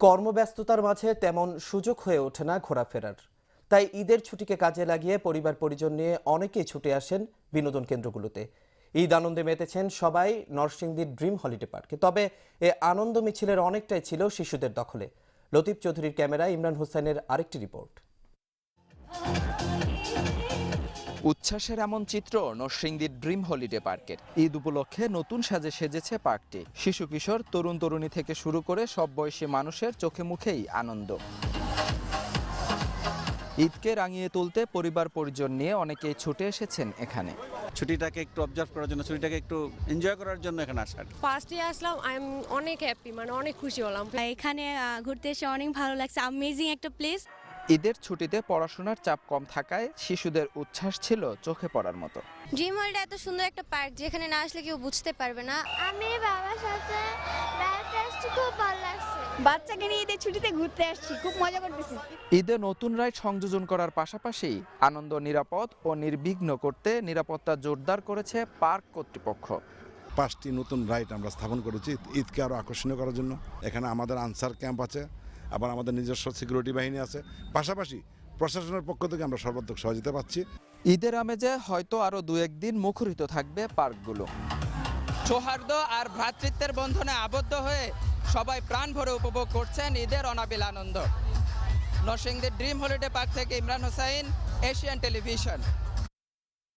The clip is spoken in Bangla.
কর্মব্যস্ততার মাঝে তেমন সুযোগ হয়ে ওঠে না ঘোরাফেরার। তাই ঈদের ছুটিকে কাজে লাগিয়ে পরিবার পরিজন নিয়ে অনেকেই ছুটে আসেন বিনোদন কেন্দ্রগুলোতে। ঈদ আনন্দে মেতেছেন সবাই নরসিংদীর ড্রিম হলিডে পার্কে। তবে এ আনন্দ মিছিলের অনেকটাই ছিল শিশুদের দখলে। লতিফ চৌধুরীর ক্যামেরায় ইমরান হোসেনের আরেকটি রিপোর্ট। উচ্ছ্বাসের এমন চিত্র নরসিংদীর ড্রিম হলিডে পার্কের। ঈদ উপলক্ষে নতুন সাজে সেজেছে পার্কটি। শিশু কিশোর তরুণ তরুণী থেকে শুরু করে সব বয়সী মানুষের চোখে মুখেই আনন্দ। ঈদকে রাঙিয়ে তুলতে পরিবার পরিজন নিয়ে অনেকেই ছুটে এসেছেন এখানে। ছুটিটাকে একটু অবজার্ভ করার জন্য ছুটিটাকে একটু এনজয় করার জন্য এখানে আসার আসা ফার্স্টে আসলাম আই এম অনেক হ্যাপি মানে অনেক খুশি হলাম। এখানে ঘুরতে এসে অনেক ভালো লাগছে আমেজিং একটা প্লেস ঈদের ছুটিতে পড়াশোনার চাপ কম থাকায় শিশুদের উচ্ছ্বাস ছিল চোখে পড়ার মতো। ড্রিম ওয়ার্ল্ড এত সুন্দর একটা পার্ক যেখানে না আসলে কেউ বুঝতে পারবে না। আমি বাবার সাথে বেড়াতে আসছি খুব ভালো লাগছে। বাচ্চাকে নিয়ে ঈদের ছুটিতে ঘুরতে আসছি খুব মজা করতেছি। ঈদে নতুন রাইড সংযোজন করার পাশাপাশি আনন্দ নিরাপদ ও নির্বিঘ্ন করতে নিরাপত্তা জোরদার করেছে পার্ক কর্তৃপক্ষ। পাঁচটি নতুন রাইড আমরা স্থাপন করেছি ঈদকে আরও আকর্ষণীয় করার জন্য। এখানে আমাদের আনসার ক্যাম্প আছে আবার আমাদের নিজস্ব সিকিউরিটি বাহিনী আছে। পাশাপাশি প্রশাসনের পক্ষ থেকে আমরা সর্বাত্মক সহযোগিতা পাচ্ছি। ঈদের আমেজে হয়তো আরও দু একদিন মুখরিত থাকবে পার্কগুলো। সৌহার্দ্য আর ভ্রাতৃত্বের বন্ধনে আবদ্ধ হয়ে সবাই প্রাণ ভরে উপভোগ করছেন ঈদের অনাবিল আনন্দ। নরসিংদীর ড্রিম হলিডে পার্ক থেকে ইমরান হোসাইন এশিয়ান টেলিভিশন